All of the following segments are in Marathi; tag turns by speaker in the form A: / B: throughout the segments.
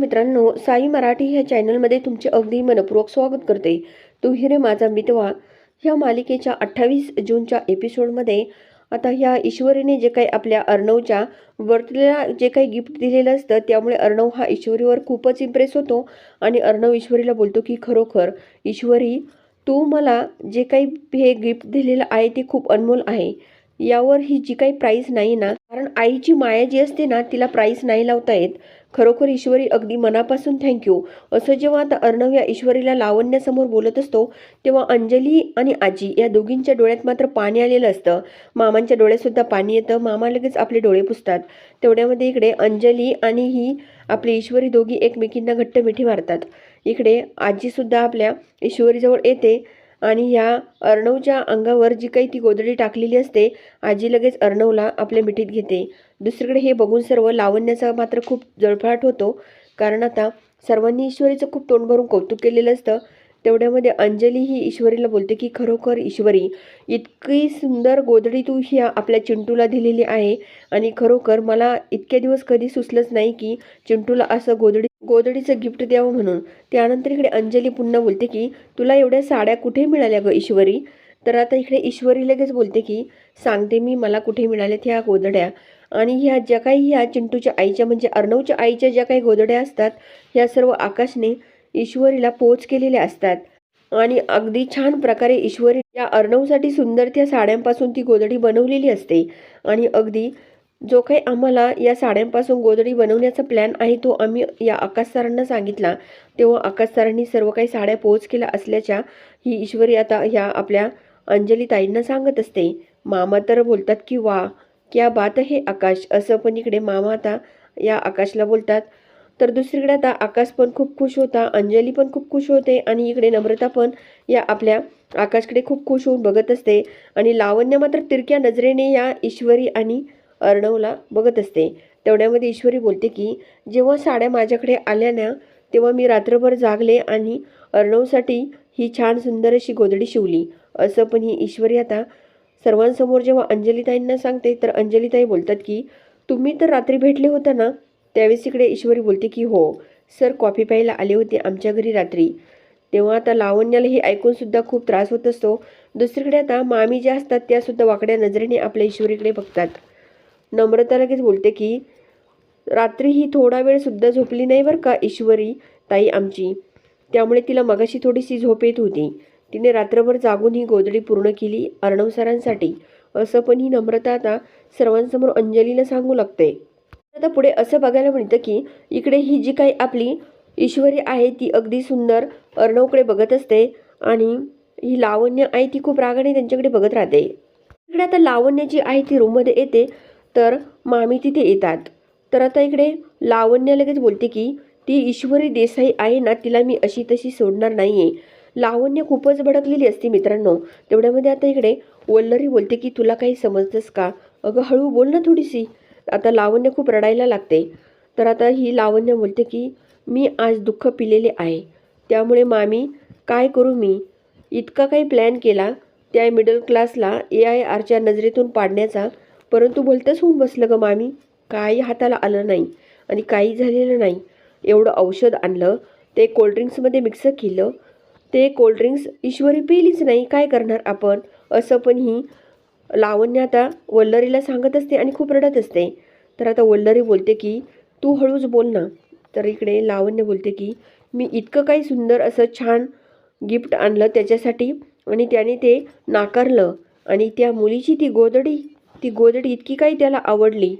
A: मित्रांनो साई मराठी ह्या चॅनलमध्ये तुमचे अगदी मनपूर्वक स्वागत करते. तू रे माझा मितवा. ह्या मालिकेच्या अठ्ठावीस जूनच्या एपिसोडमध्ये आता ह्या ईश्वरीने जे काही आपल्या अर्णवच्या बर्थडेला जे काही गिफ्ट दिलेलं असतं त्यामुळे अर्णव हा ईश्वरीवर खूपच इम्प्रेस होतो आणि अर्णव ईश्वरीला बोलतो की खरोखर ईश्वरी तू मला जे काही हे गिफ्ट दिलेलं आहे ते खूप अनमोल आहे. यावर ही जी काही प्राईस नाही ना कारण आईची माया जी असते ना तिला प्राईस नाही लावता येत. खरोखर ईश्वरी अगदी मनापासून थँक्यू असं जेव्हा आता अर्णव या ईश्वरीला लावण्यासमोर बोलत असतो तेव्हा अंजली आणि आजी या दोघींच्या डोळ्यात मात्र पाणी आलेलं असतं. मामांच्या डोळ्यातसुद्धा पाणी येतं. मामा लगेच आपले डोळे पुसतात. तेवढ्यामध्ये इकडे अंजली आणि ही आपली ईश्वरी दोघी एकमेकींना घट्ट मिठी मारतात. इकडे आजीसुद्धा आपल्या ईश्वरीजवळ येते. आणि ह्या अर्णवच्या अंगावर जी काही ती गोदडी टाकलेली असते आजी लगेच अर्णवला आपल्या मिठीत घेते. दुसरीकडे हे बघून सर्व लावण्याचा मात्र खूप जळफळाट होतो. कारण आता सर्वांनी ईश्वरीचं खूप तोंड भरून कौतुक केलेलं असतं. तेवढ्यामध्ये अंजली ही ईश्वरीला बोलते की खरोखर ईश्वरी इतकी सुंदर गोधडी तू ह्या आपल्या चिंटूला दिलेली आहे आणि खरोखर मला इतके दिवस कधी सुचलंच नाही की चिंटूला असं गोधडी गोधडीचं गिफ्ट द्यावं म्हणून. त्यानंतर इकडे अंजली पुन्हा बोलते की तुला एवढ्या साड्या कुठे मिळाल्या ग ईश्वरी? तर आता इकडे ईश्वरी लगेच बोलते की सांगते मी मला कुठे मिळाल्यात ह्या गोधड्या? आणि ह्या ज्या काही ह्या चिंटूच्या आईच्या म्हणजे अर्णवच्या आईच्या ज्या काही गोधड्या असतात ह्या सर्व आकाशने ईश्वरीला पोच केलेल्या असतात. आणि अगदी छान प्रकारे ईश्वरी या अर्णवसाठी सुंदर त्या साड्यांपासून ती गोदडी बनवलेली असते. आणि अगदी जो काही आम्हाला या साड्यांपासून गोदडी बनवण्याचा प्लॅन आहे तो आम्ही या आकाश सरांना सांगितला. तेव्हा आकाश सरांनी सर्व काही साड्या पोच केल्या असल्याच्या ही ईश्वरी आता ह्या आपल्या अंजली ताईंना सांगत असते. मामा तर बोलतात की वा क्या बात हे आकाश. असं पण इकडे मामा आता या आकाशला बोलतात. तर दुसरीकडे आता आकाश पण खूप खुश होता अंजली पण खूप खुश होते आणि इकडे नम्रता पण या आपल्या आकाशकडे खूप खुश होऊन बघत असते. आणि लावण्य मात्र तिरक्या नजरेने या ईश्वरी आणि अर्णवला बघत असते. तेवढ्यामध्ये ईश्वरी बोलते की जेव्हा साड्या माझ्याकडे आल्या ना तेव्हा मी रात्रभर जागले आणि अर्णवसाठी ही छान सुंदर अशी गोदडी शिवली. असं पण ही ईश्वरी आता सर्वांसमोर जेव्हा अंजलीताईंना सांगते तर अंजलीताई बोलतात की तुम्ही तर रात्री भेटले होता ना त्यावेळेस इकडे ईश्वरी बोलते की हो सर कॉफी प्यायला आले होते आमच्या घरी रात्री. तेव्हा आता लावण्याला हे ऐकूनसुद्धा खूप त्रास होत असतो. दुसरीकडे आता मामी ज्या असतात त्यासुद्धा वाकड्या नजरेने आपल्या ईश्वरीकडे बघतात. नम्रता लगेच बोलते की रात्री ही थोडा वेळसुद्धा झोपली नाही बरं का ईश्वरी ताई आमची. त्यामुळे तिला मगाशी थोडीशी झोप येत होती. तिने रात्रभर जागून ही गोदडी पूर्ण केली अर्णव सरांसाठी असं पण ही नम्रता आता सर्वांसमोर अंजलीला सांगू लागते. आता पुढे असं बघायला मिळतं की इकडे ही जी काही आपली ईश्वरी आहे ती अगदी सुंदर अर्णवकडे बघत असते आणि ही लावण्य आहे ती खूप रागाने त्यांच्याकडे बघत राहते. इकडे आता लावण्य जी आहे ती रूममध्ये येते तर मामी तिथे येतात. तर आता इकडे लावण्य लगेच बोलते की ती ईश्वरी देसाई आहे ना तिला मी अशी तशी सोडणार नाही आहे लावण्य खूपच भडकलेली असते मित्रांनो. तेवढ्यामध्ये आता इकडे वल्लरी बोलते की तुला काही समजतंस का? अगं हळू बोल ना थोडीशी. आता लावण्य खूप रडायला लागते. तर आता ही लावण्य बोलते की मी आज दुःख पिलेले आहे. त्यामुळे मामी काय करू मी? इतका काही प्लॅन केला त्या मिडल क्लासला ए आय आरच्या नजरेतून पाडण्याचा. परंतु भलतंच होऊन बसलं ग मामी. काही हाताला आलं नाही आणि काही झालेलं नाही. एवढं औषध आणलं ते कोल्ड्रिंक्समध्ये मिक्स केलं. ते कोल्ड्रिंक्स ईश्वरी पिलीच नाही काय करणार आपण? असं पण ही लावण्य आता वल्लरीला सांगत असते आणि खूप रडत असते. तर आता वल्लरी बोलते की तू हळूच बोल ना. तर इकडे लावण्य बोलते की मी इतकं काही सुंदर असं छान गिफ्ट आणलं त्याच्यासाठी आणि त्याने ते नाकारलं आणि त्या मुलीची ती गोदडी ती गोदडी इतकी काही त्याला आवडली.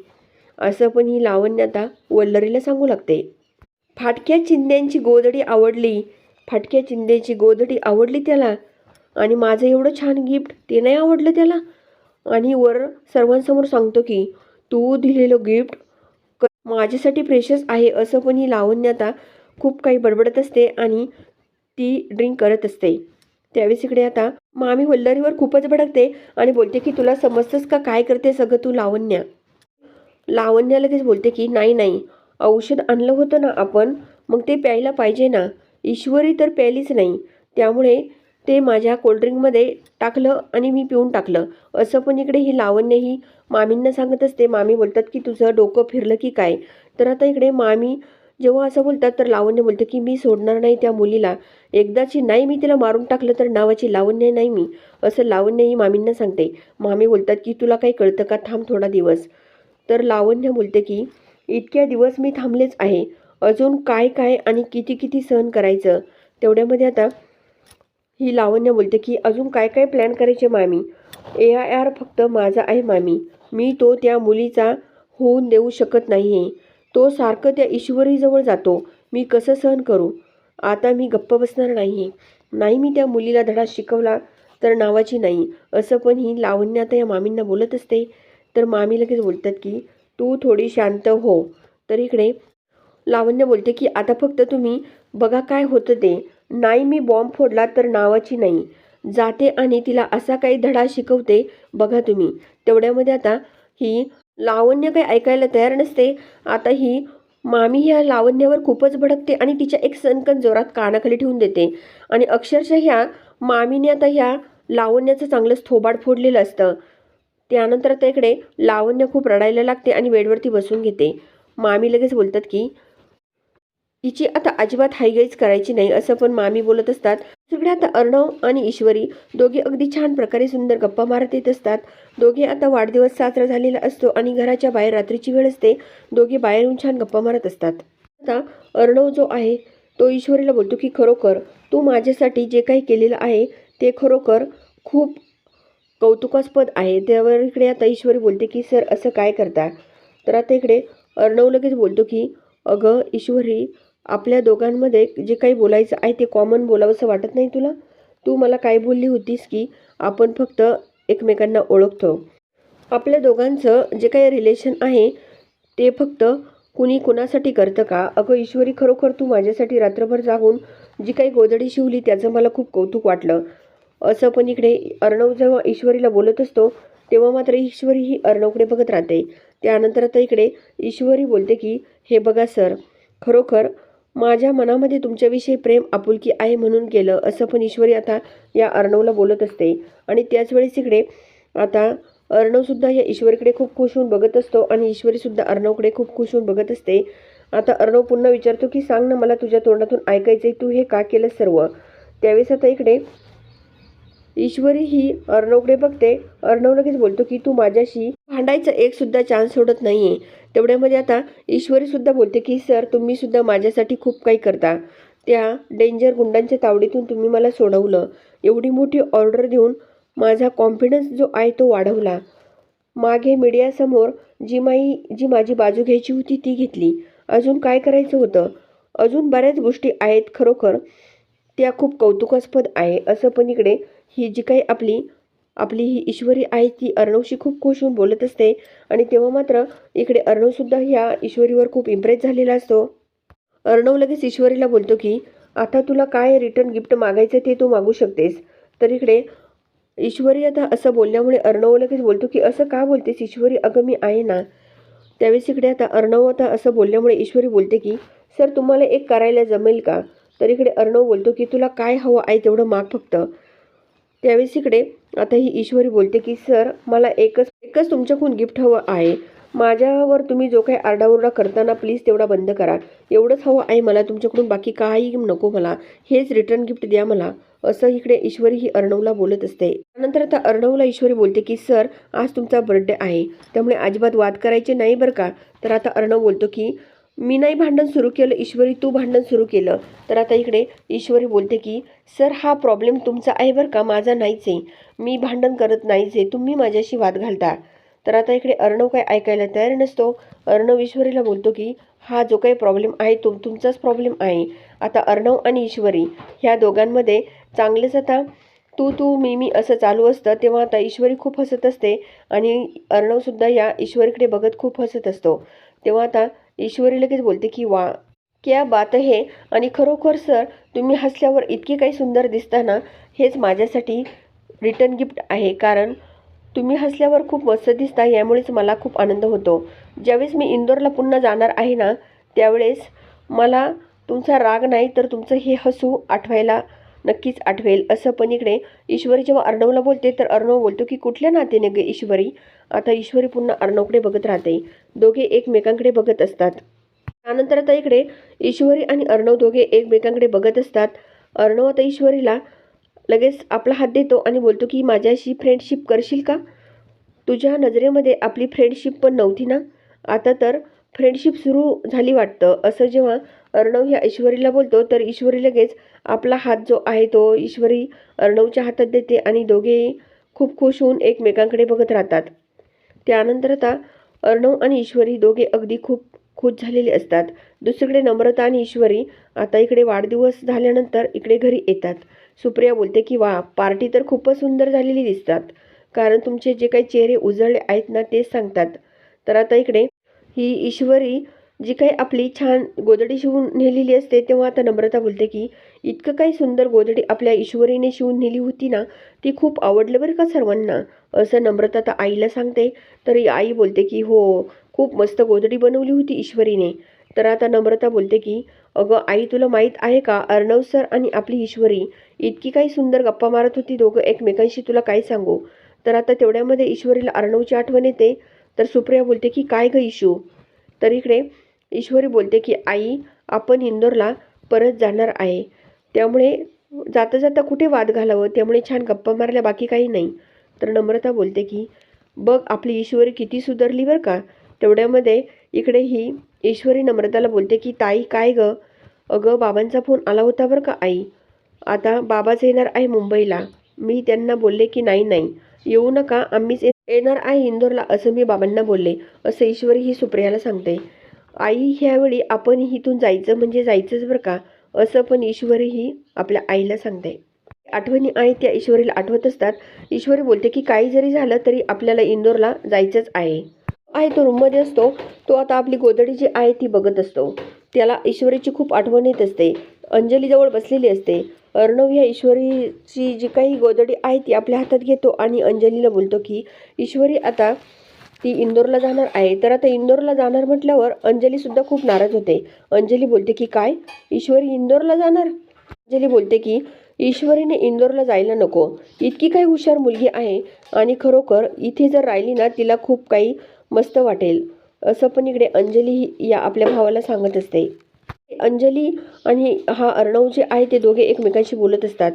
A: असं पण ही लावण्य आता वल्लरीला सांगू लागते. फाटक्या चिंध्यांची गोदडी आवडली. फाटक्या चिंध्यांची गोदडी आवडली त्याला. आणि माझं एवढं छान गिफ्ट ते नाही आवडलं त्याला? आणि वर सर्वांसमोर सांगतो की तू दिलेलं गिफ्ट क माझ्यासाठी प्रेशस आहे असं पण ही लावण्य आता खूप काही बडबडत असते आणि ती ड्रिंक करत असते. त्यावेळेस इकडे आता मामी वल्लरीवर खूपच भडकते आणि बोलते की तुला समजतंस का काय करते सगळं तू लावण्या? लावण्या लगेच बोलते की नाही नाही. औषध आणलं होतं ना आपण मग ते प्यायला पाहिजे ना. ईश्वरी तर प्यायलीच नाही. त्यामुळे ते माझ्या कोल्ड्रिंकमध्ये टाकलं आणि मी पिऊन टाकलं. असं पण इकडे ही लावण्य ही मामींना सांगत असते मामी बोलतात की तुझं डोकं फिरलं की काय? तर आता इकडे मामी जेव्हा असं बोलतात तर लावण्य बोलतं की मी सोडणार नाही त्या मुलीला. एकदाची नाही मी तिला मारून टाकलं तर नावाची लावण्य नाही मी. असं लावण्य ही मामींना सांगते. मामी बोलतात की तुला काही कळतं का? थांब थोडा दिवस. तर लावण्य बोलते की इतक्या दिवस मी थांबलेच आहे. अजून काय काय आणि किती किती सहन करायचं? तेवढ्यामध्ये आता ही लावण्य बोलते की अजून काय काय प्लॅन करायचे मामी? ए आय आर फक्त माझा आहे मामी. मी तो त्या मुलीचा होऊन देऊ शकत नाही आहे तो सारखं त्या ईश्वरीजवळ जातो. मी कसं सहन करू? आता मी गप्प बसणार नाही नाही मी त्या मुलीला धडा शिकवला तर नावाची नाही. असं पण ही लावण्य आता या मामींना बोलत असते. तर मामी लगेच बोलतात की तू थोडी शांत हो. तर इकडे लावण्य बोलते की आता फक्त तुम्ही बघा काय होतं ते. नाही मी बॉम्ब फोडला तर नावाची नाही. जाते आणि तिला असा काही धडा शिकवते बघा तुम्ही. तेवढ्यामध्ये आता ही लावण्य काही ऐकायला तयार नसते. आता ही मामी ह्या लावण्यावर खूपच भडकते आणि तिच्या एक सणकण जोरात कानाखाली ठेवून देते. आणि अक्षरशः ह्या मामीने आता ह्या लावण्याचं चांगलंच थोबाड फोडलेलं असतं. त्यानंतर आता इकडे लावण्य खूप रडायला लागते आणि बेडवरती बसून घेते. मामी लगेच बोलतात की हिची आता अजिबात हायगाईच करायची नाही असं पण मामी बोलत असतात. सगळे आता अर्णव आणि ईश्वरी दोघे अगदी छान प्रकारे सुंदर गप्पा मारत येत असतात. दोघे आता वाढदिवस साजरा झालेला असतो आणि घराच्या बाहेर रात्रीची वेळ असते. दोघे बाहेर येऊन छान गप्पा मारत असतात. आता अर्णव जो आहे तो ईश्वरीला बोलतो की खरोखर तू माझ्यासाठी जे काही केलेलं आहे ते खरोखर खूप कौतुकास्पद आहे. त्यावर इकडे आता ईश्वरी बोलते की सर असं काय करता? तर आता इकडे अर्णव लगेच बोलतो की अगं ईश्वरी आपल्या दोघांमध्ये जे काही बोलायचं आहे ते कॉमन बोलावंसं वाटत नाही तुला? तू मला काय बोलली होतीस की आपण फक्त एकमेकांना ओळखतो? आपल्या दोघांचं जे काही रिलेशन आहे ते फक्त कुणी कुणासाठी करतं का? अगं ईश्वरी खरोखर तू माझ्यासाठी रात्रभर जागून जी काही गोदडी शिवली त्याचं मला खूप कौतुक वाटलं. असं पण इकडे अर्णव जेव्हा ईश्वरीला बोलत असतो तेव्हा मात्र ईश्वरी ही अर्णवकडे बघत राहते. त्यानंतर आता इकडे ईश्वरी बोलते की हे बघा सर खरोखर माझ्या मनामध्ये तुमच्याविषयी प्रेम आपुलकी आहे म्हणून केलं असं पण ईश्वरी आता या अर्णवला बोलत असते. आणि त्याचवेळेस इकडे आता अर्णवसुद्धा या ईश्वरीकडे खूप खुश होऊन बघत असतो आणि ईश्वरीसुद्धा अर्णवकडे खूप खुश होऊन बघत असते. आता अर्णव पुन्हा विचारतो की सांग ना मला तुझ्या तोंडातून ऐकायचंय तू हे का केलं सर्व? त्यावेळेस आता इकडे ईश्वरी ही अर्णवकडे बघते. अर्णव लगेच बोलतो की तू माझ्याशी भांडायचा एक सुद्धा चान्स सोडत नाही आहे तेवढ्यामध्ये आता ईश्वरी सुद्धा बोलते की सर तुम्ही सुद्धा माझ्यासाठी खूप काही करता. त्या डेंजर गुंडांच्या तावडीतून तुम्ही मला सोडवलं. एवढी मोठी ऑर्डर देऊन माझा कॉन्फिडन्स जो आहे तो वाढवला. मागे मीडियासमोर जी माई जी माझी बाजू घ्यायची होती ती घेतली. अजून काय करायचं होतं? अजून बऱ्याच गोष्टी आहेत खरोखर. त्या खूप कौतुकास्पद आहे. असं पण इकडे ही जी काही आपली आपली ही ईश्वरी आहे ती अर्णवशी खूप खुश होऊन बोलत असते. आणि तेव्हा मात्र इकडे अर्णवसुद्धा ह्या ईश्वरीवर खूप इम्प्रेस झालेला असतो. अर्णव लगेच ईश्वरीला बोलतो की आता तुला काय रिटर्न गिफ्ट मागायचं ते तू मागू शकतेस. तर इकडे ईश्वरी आता असं बोलल्यामुळे अर्णव लगेच बोलतो की असं का बोलतेस ईश्वरी? अगं मी आहे ना. त्यावेळेस इकडे आता अर्णव आता असं बोलल्यामुळे ईश्वरी बोलते की सर तुम्हाला एक करायला जमेल का? तर इकडे अर्णव बोलतो की तुला काय हवं आहे तेवढं माग फक्त. त्यावेळेस इकडे आता ही ईश्वरी बोलते की सर मला एकच एकच तुमच्याकडून गिफ्ट हवं आहे. माझ्यावर तुम्ही जो काही आरडाओरडा करताना प्लीज तेवढा बंद करा. एवढंच हवं आहे मला तुमच्याकडून बाकी काही नको मला. हेच रिटर्न गिफ्ट द्या मला. असं इकडे ईश्वरी ही अर्णवला बोलत असते. त्यानंतर आता अर्णवला ईश्वरी बोलते की सर आज तुमचा बर्थडे आहे. त्यामुळे अजिबात वाद करायचे नाही बरं का? तर आता अर्णव बोलतो की मी नाही भांडण सुरू केलं ईश्वरी तू भांडण सुरू केलं. तर आता इकडे ईश्वरी बोलते की सर हा प्रॉब्लेम तुमचा आहे बरं का? माझा नाहीच आहे. मी भांडण करत नाहीच आहे. तुम्ही माझ्याशी वाद घालता. तर आता इकडे अर्णव काय ऐकायला तयार नसतो. अर्णव ईश्वरीला बोलतो की हा जो काही प्रॉब्लेम आहे तो तुमचाच प्रॉब्लेम आहे. आता अर्णव आणि ईश्वरी ह्या दोघांमध्ये चांगलेच आता तू तू मी मी असं चालू असतं. तेव्हा आता ईश्वरी खूप हसत असते आणि अर्णवसुद्धा या ईश्वरीकडे बघत खूप हसत असतो. तेव्हा आता ईश्वरी लगेच बोलते की वा क्या बात आहे आणि खरोखर सर तुम्ही हसल्यावर इतकी काही सुंदर दिसताना हेच माझ्यासाठी रिटर्न गिफ्ट आहे. कारण तुम्ही हसल्यावर खूप मस्त दिसता यामुळेच मला खूप आनंद होतो. ज्यावेळेस मी इंदोरला पुन्हा जाणार आहे ना त्यावेळेस मला तुमचा राग नाही तर तुमचं हे हसू आठवायला नक्कीच आठवेल. असं पण इकडे ईश्वरी जेव्हा अर्णवला बोलते तर अर्णव बोलतो की कुठल्या नात्याने ग ईश्वरी? आता ईश्वरी पुन्हा अर्णवकडे बघत राहते. दोघे एकमेकांकडे बघत असतात. त्यानंतर आता इकडे ईश्वरी आणि अर्णव दोघे एकमेकांकडे बघत असतात. अर्णव आता ईश्वरीला लगेच आपला हात देतो आणि बोलतो की माझ्याशी फ्रेंडशिप करशील का? तुझ्या नजरेमध्ये आपली फ्रेंडशिप पण नव्हती ना? आता तर फ्रेंडशिप सुरू झाली वाटतं. असं जेव्हा अर्णव ह्या ईश्वरीला बोलतो तर ईश्वरी लगेच आपला हात जो आहे तो ईश्वरी अर्णवच्या हातात देते आणि दोघेही खूप खुश होऊन एकमेकांकडे बघत राहतात. त्यानंतर आता अर्णव आणि ईश्वरी दोघे अगदी खूप खुश झालेले असतात. दुसरीकडे नम्रता आणि ईश्वरी आता इकडे वाढदिवस झाल्यानंतर इकडे घरी येतात. सुप्रिया बोलते की वा पार्टी तर खूपच सुंदर झालेली दिसतात. कारण तुमचे जे काही चेहरे उजळले आहेत ना तेच सांगतात. तर आता इकडे ही ईश्वरी जी काही आपली छान गोदडी शिवून नेलेली असते तेव्हा आता नम्रता बोलते की इतकं काही सुंदर गोदडी आपल्या ईश्वरीने शिवून नेली होती ना ती खूप आवडलं बरं का सर्वांना. असं नम्रता आता आईला सांगते तरी आई बोलते की हो खूप मस्त गोदडी बनवली होती ईश्वरीने. तर आता नम्रता बोलते की अगं आई तुला माहीत आहे का अर्णव सर आणि आपली ईश्वरी इतकी काही सुंदर गप्पा मारत होती दोघं एकमेकांशी तुला काय सांगू? तर आता तेवढ्यामध्ये ईश्वरीला अर्णवची आठवण येते. तर सुप्रिया बोलते की काय गं इशू तर इकडे ईश्वरी बोलते की आई आपण इंदोरला परत जाणार आहे. त्यामुळे जाता जाता कुठे वाद घालावं? त्यामुळे छान गप्पा मारल्या बाकी काही नाही. तर नम्रता बोलते की बघ आपली ईश्वरी किती सुधारली बरं का? तेवढ्यामध्ये इकडे ही ईश्वरी नम्रताला बोलते की ताई काय गं? अगं बाबांचा फोन आला होता बरं का आई? आता बाबाच येणार आहे मुंबईला. मी त्यांना बोलले की नाही नाही. येऊ नका. आम्हीच येणार आहे इंदोरला असं मी बाबांना बोलले. असं ईश्वरी ही सुप्रियाला सांगते. आई ह्यावेळी आपण इथून जायचं म्हणजे जायचंच बरं का? असं पण ईश्वरी ही आपल्या आईला सांगते. आठवणी आहेत त्या ईश्वरीला आठवत असतात. ईश्वरी बोलते की काही जरी झालं तरी आपल्याला इंदोरला जायचंच आहे. आहे तो रूममध्ये असतो. तो आता आपली गोदडी जी आहे ती बघत असतो. त्याला ईश्वरीची खूप आठवण येत असते. अंजलीजवळ बसलेली असते. अर्णव ह्या ईश्वरीची जी काही गोदडी आहे ती आपल्या हातात घेतो आणि अंजलीला बोलतो की ईश्वरी आता ती इंदोरला जाणार आहे. तर आता इंदोरला जाणार म्हटल्यावर अंजलीसुद्धा खूप नाराज होते. अंजली बोलते की काय? ईश्वरी इंदोरला जाणार? अंजली बोलते की ईश्वरीने इंदोरला जायला नको. इतकी काही हुशार मुलगी आहे आणि खरोखर इथे जर राहिली ना तिला खूप काही मस्त वाटेल. असं पण इकडे अंजली ही या आपल्या भावाला सांगत असते. अंजली आणि हा अर्णव जे आहे ते दोघे एकमेकांशी बोलत असतात.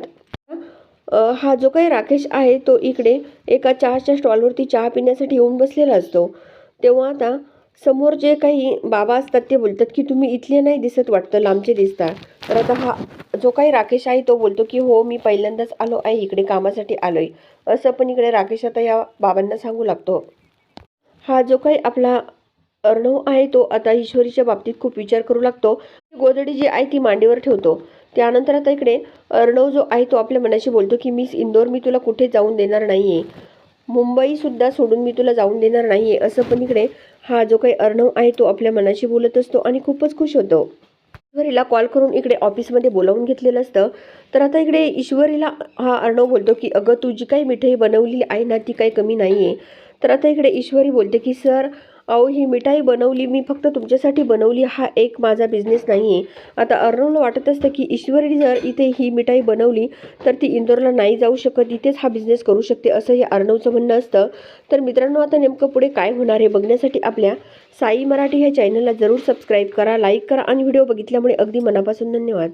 A: हा जो काही राकेश आहे तो इकडे एका चहाच्या स्टॉलवरती चहा पिण्यासाठी येऊन बसलेला असतो. तेव्हा आता समोर जे काही बाबा असतात ते बोलतात की तुम्ही इथले नाही दिसत वाटतं लांबचे दिसता. तर आता हा जो काही राकेश आहे तो बोलतो की हो मी पहिल्यांदाच आलो आहे इकडे कामासाठी आलो आहे असं पण इकडे राकेश आता या बाबांना सांगू लागतो. हा जो काही आपला अर्णव आहे तो आता ईश्वरीच्या बाबतीत खूप विचार करू लागतो. गोदडी जी आहे ती मांडीवर ठेवतो. त्यानंतर आता इकडे अर्णव जो आहे तो आपल्या मनाशी बोलतो की मिस इंदोर मी तुला कुठे जाऊन देणार नाही आहे मुंबईसुद्धा सोडून मी तुला जाऊन देणार नाही आहे असं पण इकडे हा जो काही अर्णव आहे तो आपल्या मनाशी बोलत असतो आणि खूपच खुश होतो. ईश्वरीला कॉल करून इकडे ऑफिसमध्ये बोलावून घेतलेलं असतं. तर आता इकडे ईश्वरीला हा अर्णव बोलतो की अगं तू जी काही मिठाई बनवलेली आहे ना ती काही कमी नाही आहे तर आता इकडे ईश्वरी बोलते की सर अहो ही मिठाई बनवली मी फक्त तुमच्यासाठी बनवली हा एक माझा बिझनेस नाही आहे आता अर्णवला वाटत असतं की ईश्वरी जर इथे ही मिठाई बनवली तर ती इंदोरला नाही जाऊ शकत इथेच हा बिझनेस करू शकते असं हे अर्णवचं म्हणणं असतं. तर मित्रांनो आता नेमकं पुढे काय होणार आहे बघण्यासाठी आपल्या साई मराठी ह्या चॅनलला जरूर सबस्क्राईब करा लाईक करा आणि व्हिडिओ बघितल्यामुळे अगदी मनापासून धन्यवाद.